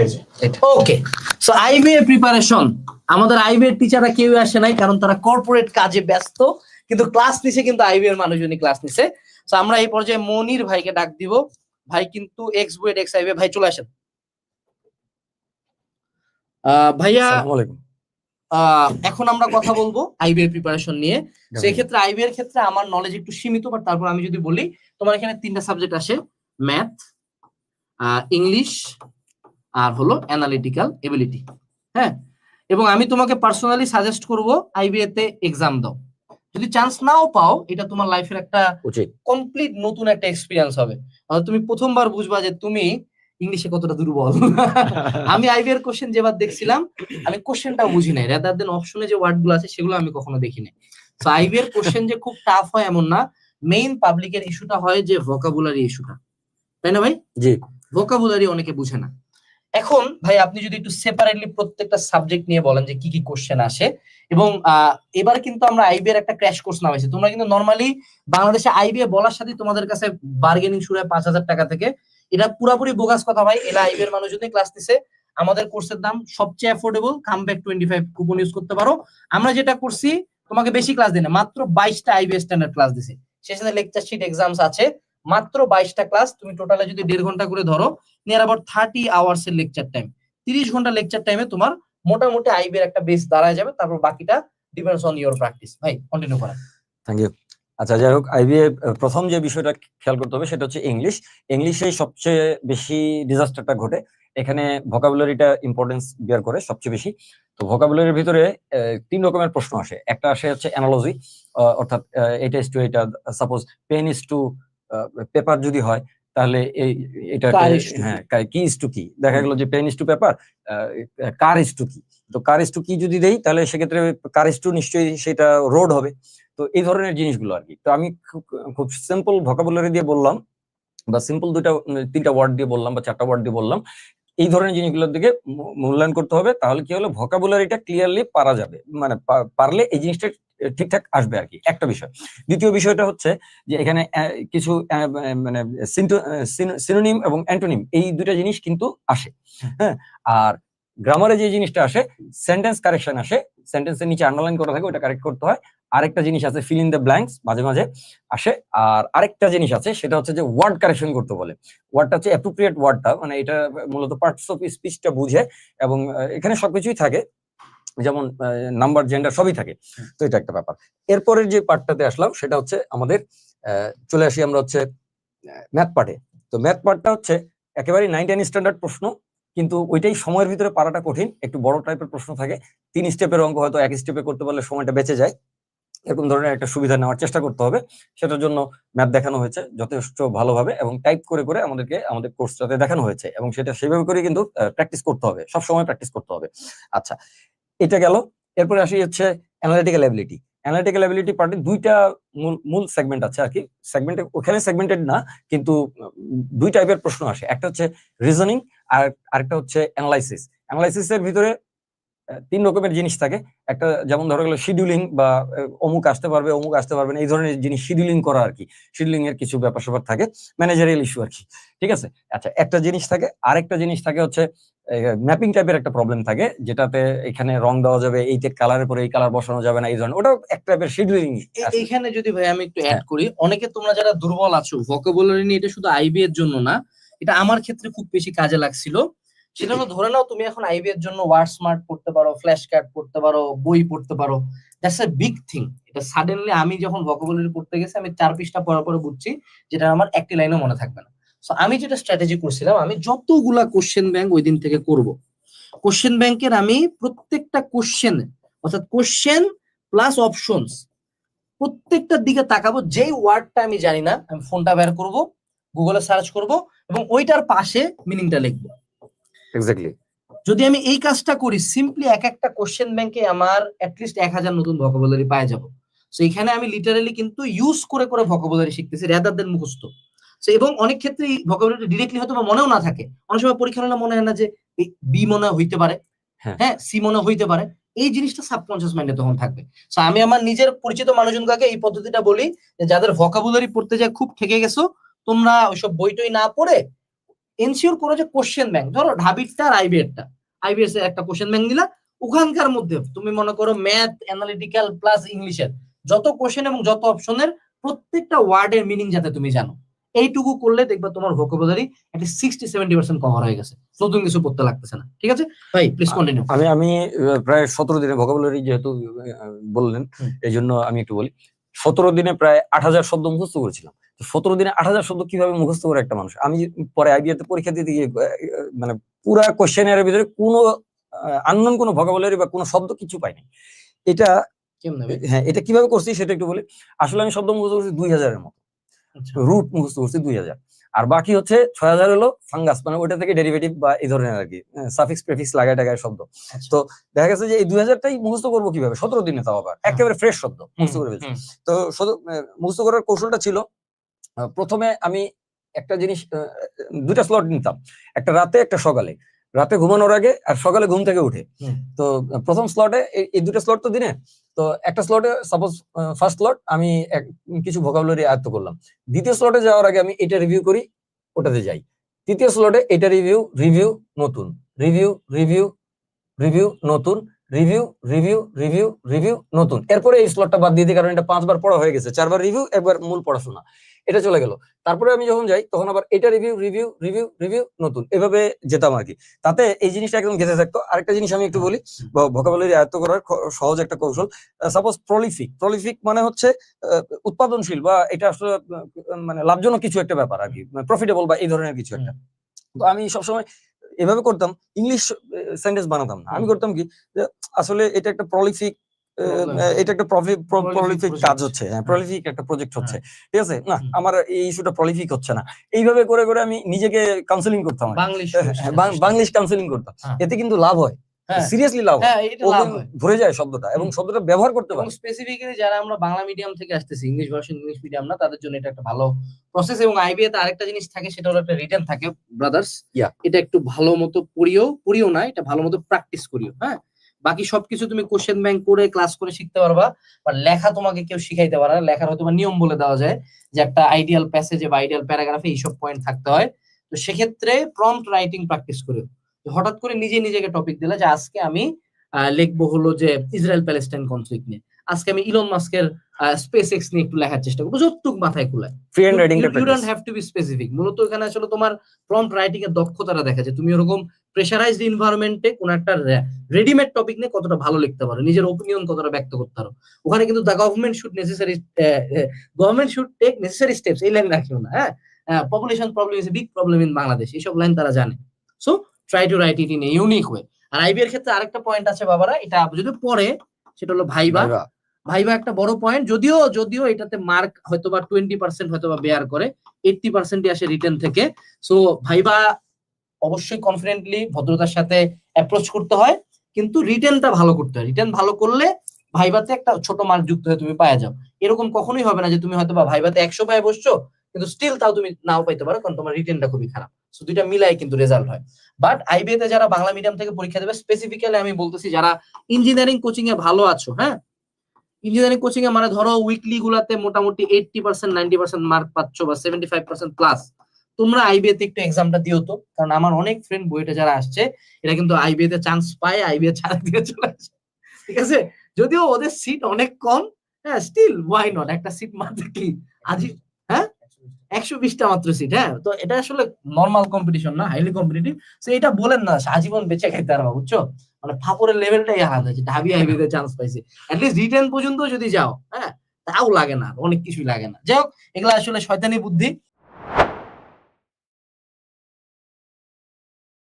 এই যে okay so IBA preparation আমাদের আইবিএ টিচাররা কেউ আসে নাই কারণ তারা কর্পোরেট কাজে ব্যস্ত কিন্তু ক্লাস নিছে কিন্তু আইবিএর মানুষজনই ক্লাস নিছে। সো আমরা এই পর্যায়ে মনির ভাইকে ডাক দিব। ভাই কিন্তু এক্স বুয়েট এক্স আইবিএ ভাই চলে আসেন। আহ, ভাইয়া আহ, এখন আমরা কথা বলব আইবিএ প্রিপারেশন নিয়ে। সেই ক্ষেত্রে আইবি এর ক্ষেত্রে আমার নলেজ একটু সীমিত বাট তারপর আমি যদি বলি তোমার এখানে তিনটা সাবজেক্ট আসে। ম্যাথ ইংলিশ আর হলো অ্যানালিটিক্যাল এবিলিটি হ্যাঁ? এবং আমি তোমাকে পার্সোনালি সাজেস্ট করব আইবিএ তে এক্সাম দাও। যদি চান্স নাও পাও এটা তোমার লাইফের একটা কমপ্লিট নতুন একটা এক্সপিরিয়েন্স হবে। তুমি প্রথমবার বুঝবা যে তুমি ইংলিশে কতটা দুর্বল। আমি আইবি এর কোশ্চেন যেবার দেখছিলাম আমি কোশ্চেনটা বুঝি নাই। রেদার দেন অপশনে যে ওয়ার্ডগুলো আছে সেগুলো আমি কখনো দেখি নাই। তো আইবি এর কোশ্চেন যে খুব টাফ হয় এমন না। মেইন পাবলিকের ইস্যুটা হয় যে ভোকাবুলারি ইস্যুটা তাই না ভাই? জি। ভোকাবুলারি অনেকে বুঝে না। এখন ভাই আপনি যদি একটু সেপারেটলি প্রত্যেকটা সাবজেক্ট নিয়ে বলেন যে কি কি কোশ্চেন আসে, এবং এবার কিন্তু আমরা আইবিএর একটা ক্র্যাশ কোর্স নামাইছি। তোমরা কিন্তু নর্মালি বাংলাদেশে আইবিএ বলার সাথে তোমাদের কাছে বার্গেনিং শুরু হয় পাঁচ হাজার টাকা থেকে। এটা পুরাপুরি বোগাস কথা ভাই, এরা আইবিএর মানুষ যদি ক্লাস নিছে। আমাদের কোর্সের দাম সবচেয়ে affordable come back twenty five coupon use করতে পারো। আমরা যেটা করছি, তোমাকে বেশি ক্লাস দিই না, মাত্র বাইশটা আইবিএ স্ট্যান্ডার্ড ক্লাস দিছি। সাথে লেকচার শিট এক্সামস আছে। মাত্র বাইশটা ক্লাস তুমি টোটালে যদি দেড় ঘণ্টা করে ধরো নিয়ার অ্যাবাউট থার্টি আওয়ার্স এর লেকচার টাইম তিরিশ ঘণ্টা লেকচার টাইমে তোমার মোটামুটি আইবিএর একটা বেস দাঁড়ায় যাবে, তারপর বাকিটা ডিপেন্ডস অন ইওর প্র্যাকটিস ভাই কন্টিনিউ করেন থ্যাংক ইউ আচ্ছা যাই হোক আইবিএ প্রথম যে বিষয়টা খেয়াল করতে হবে, সেটা হচ্ছে ইংলিশ ইংলিশে সবচেয়ে বেশি ডিজাস্টারটা ঘটে। এখানে ভোকাবুলারিটা ইম্পর্টেন্স বিয়ার করে সবচেয়ে বেশি। তো ভোকাবুলারির ভিতরে তিন রকমের প্রশ্ন আসে। একটা আসে হচ্ছে অ্যানালজি অর্থাৎ এটা ইস টু এটা suppose pen is to paper যদি হয় তাহলে এই এটা হ্যাঁ কি ইস টু কি দেখা গেল যে pen is to paper car is to কি তো কার ইস টু কি যদি দেই তাহলে সেক্ষেত্রে কার ইস টু নিশ্চয়ই সেটা রোড হবে। তো এই ধরনের জিনিসগুলো আর কি তো আমি খুব খুব সিম্পল ভোকাবুলারি দিয়ে বললাম বা সিম্পল দুইটা উম, তিনটা ওয়ার্ড দিয়ে বললাম বা চারটা ওয়ার্ড দিয়ে বললাম এই ধরনের জিনিসগুলোর দিকে মূল্যায়ন করতে হবে। তাহলে কি হলো? ভোকাবুলারিটা ক্লিয়ারলি পারা যাবে। মানে পারলে এই জিনিসটা ঠিকঠাক আসবে আর কি, একটা বিষয়। দ্বিতীয় বিষয়টা হচ্ছে যে এখানে কিছু মানে সিনোনিম এবং অ্যান্টোনিম, এই দুইটা জিনিস কিন্তু আসে হ্যাঁ? আর গ্রামারে যে জিনিসটা আসে, সেন্টেন্স কারেকশন আসে, সেন্টেন্সের নিচে আন্ডারলাইন করা থাকে ওটা কারেক্ট করতে হয়। আরেকটা জিনিস আছে ফিল ইন দ্য ব্ল্যাঙ্কস মাঝে মাঝে আসে। আর আরেকটা জিনিস আছে, সেটা হচ্ছে যে ওয়ার্ড কারেকশন করতে বলে। ওয়ার্ডটা হচ্ছে অ্যাপ্রোপ্রিয়েট ওয়ার্ডটা মানে এটা মূলত পার্টস অফ স্পিচটা বুঝে এবং এখানে সবকিছুই থাকে। যেমন নাম্বার জেন্ডার সবই থাকে। তো এটা একটা ব্যাপার। এরপরের যে পার্টটাতে আসলাম সেটা হচ্ছে আমাদের চলে আসি আমরা হচ্ছে ম্যাথ পার্টে তো ম্যাথ পার্টটা হচ্ছে একেবারে নাইন টেন স্ট্যান্ডার্ড প্রশ্ন কিন্তু ওইটাই সময়ের ভিতরে পারাটা কঠিন। একটু বড় টাইপের প্রশ্ন থাকে। তিন স্টেপের অঙ্ক হয়তো এক স্টেপে করতে পারলে সময়টা বেঁচে যায়। এরকম ধরনের একটা সুবিধা নেওয়ার চেষ্টা করতে হবে। সেটার জন্য ম্যাথ দেখানো হয়েছে যথেষ্ট ভালোভাবে এবং টাইপ করে করে আমাদেরকে আমাদের কোর্সটাতে দেখানো হয়েছে এবং সেটা সেভাবে করে কিন্তু প্র্যাকটিস করতে হবে। সব সময় প্র্যাকটিস করতে হবে। আচ্ছা এটা গেল। এরপরে আসি হচ্ছে অ্যানালিটিক্যাল অ্যাবিলিটি অ্যানালিটিক্যাল অ্যাবিলিটি পার্টির দুইটা মূল মূল সেগমেন্ট আছে আর কি। সেগমেন্টে ওখানে সেগমেন্টেড না, কিন্তু দুই টাইপের প্রশ্ন আসে। একটা হচ্ছে রিজনিং আর আরেকটা হচ্ছে অ্যানালাইসিস অ্যানালাইসিসের ভিতরে তিন রকমের জিনিস থাকে। একটা যেমন ধরো গেলো শিডিউলিং বা অমুক আসতে পারবে অমুক আসতে পারবে না এই ধরনের জিনিস শিডিউলিং করা আর কি। শিডিউলিং এর কিছু ব্যাপার স্যাপার থাকে ম্যানেজারিয়াল ইস্যু আর কি। ঠিক আছে? আচ্ছা একটা জিনিস থাকে আরেকটা জিনিস থাকে হচ্ছে ম্যাপিং টাইপের একটা প্রবলেম থাকে যেটাতে এখানে রং দেওয়া যাবে এই কালারের পরে এই কালার বসানো যাবে না এই ধরনের ওটাও এক টাইপের শিডিউলিং এ- এইখানে যদি ভাই আমি একটু অ্যাড করি অনেকে তোমরা যারা দুর্বল আছো ভোকাবুলারি নিয়ে এটা শুধু আইবি এর জন্য না এটা আমার ক্ষেত্রে খুব বেশি কাজে লাগছিল। সেটা হলো ধরে নাও তুমি এখন আইবি এর জন্য ওয়ার্ড স্মার্ট পড়তে পারো, ফ্ল্যাশ কার্ড পড়তে পারো, বই পড়তে পারো। দ্যাটস এ বিগ থিং এটা সাডেনলি আমি যখন ভোকাবুলারি পড়তে গেছি, আমি চার পৃষ্ঠা পড়ার পরে বুঝছি যেটা আমার একটি লাইনও মনে থাকবে না। সো আমি যেটা স্ট্র্যাটেজি করছিলাম, আমি যতগুলা কোশ্চেন ব্যাংক ওই দিন থেকে করব। কোশ্চেন ব্যাংকের আমি প্রত্যেকটা কোশ্চেন অর্থাৎ কোশ্চেন প্লাস অপশনস প্রত্যেকটার দিকে তাকাবো। যেই ওয়ার্ডটা আমি জানি না, আমি ফোনটা বের করব গুগলে সার্চ করব এবং ওইটার পাশে মিনিংটা লিখব। এক্স্যাক্টলি যদি আমি এই কাজটা করি সিম্পলি এক একটা কোশ্চেন ব্যাংকে আমার অ্যাটলিস্ট এক হাজার নতুন ভোকাবুলারি পাই যাব। সো এখানে আমি লিটারালি কিন্তু ইউজ করে করে ভোকাবুলারি শিখতেছি রেদার দেন মুখস্থ। সো এবং অনেক ক্ষেত্রে ভোকাবুলারি ডিরেক্টলি হয়তো বা মনেও না থাকে। অনেক সময় পরীক্ষা হলে মনে হয় না যে বি মনে হইতে পারে। হ্যাঁ। হ্যাঁ সি মনে হইতে পারে। এই জিনিসটা সাবকনসিয়াস মাইন্ডে তখন থাকবে। সো আমি আমার নিজের পরিচিত মানুষজনকে এই পদ্ধতিটা বলি যাদের ভোকাবুলারি পড়তে যায় খুব ঠেকে গেছো তোমরা ওইসব বই টই না পড়ে এনসিওর করো যে কোশ্চেন ব্যাংক ধরো ঢাবিরটা আর আইবিএরটা আইবিএস এর একটা কোশ্চেন ব্যাংক দিলা ওখানকার মধ্যে তুমি মনে করো ম্যাথ অ্যানালিটিক্যাল প্লাস ইংলিশের যত কোশ্চেন এবং যত অপশনের প্রত্যেকটা ওয়ার্ডের মিনিং যাতে তুমি জানো। এইটুকু করলে দেখবা তোমার ভোকাবুলারি একটা সিক্সটি সেভেন্টি পার্সেন্ট কভার হয়ে গেছে। নতুন কিছু পড়তে লাগতেছে না ঠিক আছে? ভাই প্লিজ কন্টিনিউ আমি আমি প্রায় সতেরো দিনে ভোকাবুলারি যেহেতু বললেন। এই জন্য আমি একটু বলি। সতেরো দিনে প্রায় আট হাজার শব্দ মুখস্থ করেছিলাম। সতেরো দিনে আট হাজার শব্দ কীভাবে মুখস্থ করে একটা মানুষ? আমি পরে আইবিএতে পরীক্ষা দিতে গিয়ে মানে পুরা কোশ্চেনের ভিতরে কোনো আননোন কোনো ভোকাবুলারি বা কোনো শব্দ কিছু পাইনি। এটা হ্যাঁ এটা কীভাবে করছি সেটা একটু বলি। আসলে আমি শব্দ মুখস্থ করছি দুই হাজারের মতো। আচ্ছা। রুট মুখস্থ করছি দুই হাজার। আর বাকি হচ্ছে ছয় হাজার হলো ফাঙ্গাস মানে ওটা থেকে ডেরিভেটিভ বা এই ধরনের আর কি সাফিক্স প্রেফিক্স লাগায় টাগায় শব্দ। আচ্ছা। তো দেখা গেছে যে এই দুই হাজারটাই মুখস্থ করব কীভাবে? সতেরো দিনে তাও আবার। একেবারে ফ্রেশ শব্দ মুখস্থ করে ফেলছি। তো মুখস্থ করার কৌশলটা ছিল প্রথমে আমি একটা জিনিস দুইটা স্লট নিতাম। একটা রাতে একটা সকালে। রাতে ঘুমানোর আগে আর সকালে ঘুম থেকে উঠে। তো প্রথম স্লটে এই দুটো স্লট তো দিনে। তো একটা স্লটে সাপোজ ফার্স্ট স্লট আমি কিছু ভোকাবুলারি আয়ত্ত করলাম। দ্বিতীয় স্লটে যাওয়ার আগে আমি এটা রিভিউ করি ওটাতে যাই। তৃতীয় স্লটে এটা রিভিউ রিভিউ নতুন। রিভিউ রিভিউ রিভিউ নতুন। রিভিউ রিভিউ রিভিউ রিভিউ নতুন। এরপরে এই স্লটটা বাদ দিয়ে দিই কারণ এটা পাঁচবার পড়া হয়ে গেছে। চারবার রিভিউ একবার মূল পড়াশোনা। এটা চলে গেল। তারপরে আমি যখন যাই তখন আবার এটা রিভিউ রিভিউ রিভিউ রিভিউ নতুন। এভাবে যেতাম আর কি তাতে এই জিনিসটা একদম গেঁথে থাকতো। আরেকটা জিনিস আমি একটু বলি ভোকাবুলারি আয়ত্ত করার সহজ একটা কৌশল। সাপোজ প্রলিফিক প্রলিফিক মানে হচ্ছে উৎপাদনশীল বা এটা আসলে মানে লাভজনক কিছু একটা ব্যাপার আর কি প্রফিটেবল বা এই ধরনের কিছু একটা। তো আমি সবসময় এভাবে করতাম। ইংলিশ সেন্টেন্স বানাতাম না। আমি করতাম কি আসলে এটা একটা প্রলিফিক. এটা একটা প্রলিফিক কাজ হচ্ছে হ্যাঁ প্রলিফিক একটা প্রজেক্ট হচ্ছে ঠিক আছে? না আমার এই ইস্যুটা প্রলিফিক হচ্ছে না। এইভাবে করে করে আমি নিজেকে কাউন্সেলিং করতাম। বাংলিশ হ্যাঁ, কাউন্সিলিং করতাম। হ্যাঁ। এতে কিন্তু লাভ হয়। হ্যাঁ। সিরিয়াসলি লাভ হয়। হ্যাঁ হয়। ভরে যায় শব্দটা এবং। শব্দটা ব্যবহার করতে পারে। স্পেসিফিক্যালি যারা আমরা বাংলা মিডিয়াম থেকে আসতেছি ইংলিশ ভার্সন ইংলিশ মিডিয়াম না তাদের জন্য এটা একটা ভালো প্রসেস এবং আইবিএ তে আরেকটা জিনিস থাকে সেটা হলো একটা রিটার্ন থাকে ব্রাদার্স Yeah. এটা একটু ভালো মতো পড়িও পড়িও না এটা ভালো মতো প্র্যাকটিস করিও হ্যাঁ? বাকি সবকিছু তুমি কোশ্চেন ব্যাংক করে ক্লাস করে শিখতে পারবা বা লেখা তোমাকে কেউ শিখাইতে পারে না। লেখার হয়তো নিয়ম বলে দেওয়া যায় যে একটা আইডিয়াল প্যাসেজে বা আইডিয়াল প্যারাগ্রাফে এইসব পয়েন্ট থাকতে হয়। তো সেক্ষেত্রে প্রম্পট রাইটিং প্র্যাকটিস করে হঠাৎ করে নিজে নিজেকে টপিক দিলে যে আজকে আমি লিখব হলো যে ইসরায়েল প্যালেস্টাইন কনফ্লিক্ট নিয়ে। আজকে আমি ইলন মাস্কের স্পেস এক্স নিয়ে একটু লেখার চেষ্টা করব। যতটুক মাথায় খুলে। You don't have to be specific মূলত এখানে আসলে তোমার প্রম্পট রাইটিং এর দক্ষতাটা দেখা যায়। তুমি ওরকম প্রেশারাইজড এনভায়রনমেন্টে কোন একটা রেডিমেড টপিক নিয়ে কতটা ভালো লিখতে পারো নিজের ওপিনিয়ন কতটা ব্যক্ত করতে পারো। ওখানে কিন্তু the government should necessary government should take necessary steps এই লাইন রাখিও না হ্যাঁ? Population problem is big problem in Bangladesh এইসব লাইন তারা জানে। So try to write it in unique way R IB এর ক্ষেত্রে আরেকটা পয়েন্ট আছে বাবারা এটা যদি পরে সেটা হলো ভাইবা। ভাইবা। ভাইবা একটা বড় পয়েন্ট যদিও যদিও এটাতে মার্ক হয়তো বা টোয়েন্টি পার্সেন্ট হয়তো বা বেয়ার করে এইটটি পার্সেন্টই আসে রিটার্ন থেকে। সো ভাইবা অবশ্যই কনফিডেন্টলি ভদ্রতার সাথে অ্যাপ্রোচ করতে হয়। কিন্তু রিটার্নটা ভালো করতে হয়। রিটার্ন ভালো করলে ভাইবাতে একটা ছোট মার্ক যুক্ত হয়ে তুমি পাওয়া যাও। এরকম কখনোই হবে না যে তুমি হয়তো বা ভাইবাতে একশো পায়ে বসছো, কিন্তু স্টিল তাও তুমি নাও পাইতে পারো, কারণ তোমার রিটার্নটা খুবই খারাপ। সো দুইটা মিলাই কিন্তু রেজাল্ট হয়। বাট আইবিএতে যারা বাংলা মিডিয়াম থেকে পরীক্ষা দেবে স্পেসিফিক্যালি আমি বলতেছি যারা ইঞ্জিনিয়ারিং কোচিং এ ভালো আছো হ্যাঁ? ইঞ্জিনিয়ারিং কোচিং এ মানে ধরো উইকলি গুলাতে মোটামুটি eighty percent ninety percent mark পাচ্ছ বা সেভেন্টি ফাইভ পার্সেন্ট প্লাস তোমরা আইবিএ তে একটু এক্সামটা দিও তো। কারণ আমার অনেক ফ্রেন্ড বইটা যারা আসছে, এরা কিন্তু আইবিএ তে চান্স পায় আইবিএ ছাড়া দিয়ে চলে আসে। ঠিক আছে? যদিও ওদের সিট অনেক কম হ্যাঁ স্টিল ওয়াই নট একটা সিট মাত্র কি? আজি হ্যাঁ? একশো বিশটা মাত্র সিট হ্যাঁ? তো এটা আসলে নর্মাল কম্পিটিশন না হাইলি কম্পিটিটিভ তো এটা বলেন না, আজীবন বেঁচে খেতে পারবা বুঝছ? মানে ফাপড়ের লেভেলটাই আলাদা, যে ঢাবি হাইওয়েতে চান্স পাইছে। অ্যাটলিস্ট রিটার্ন পর্যন্ত যদি যাও হ্যাঁ তাও লাগে না, অনেক কিছুই লাগে না। যাই হোক, এগুলো আসলে শয়তানি বুদ্ধি।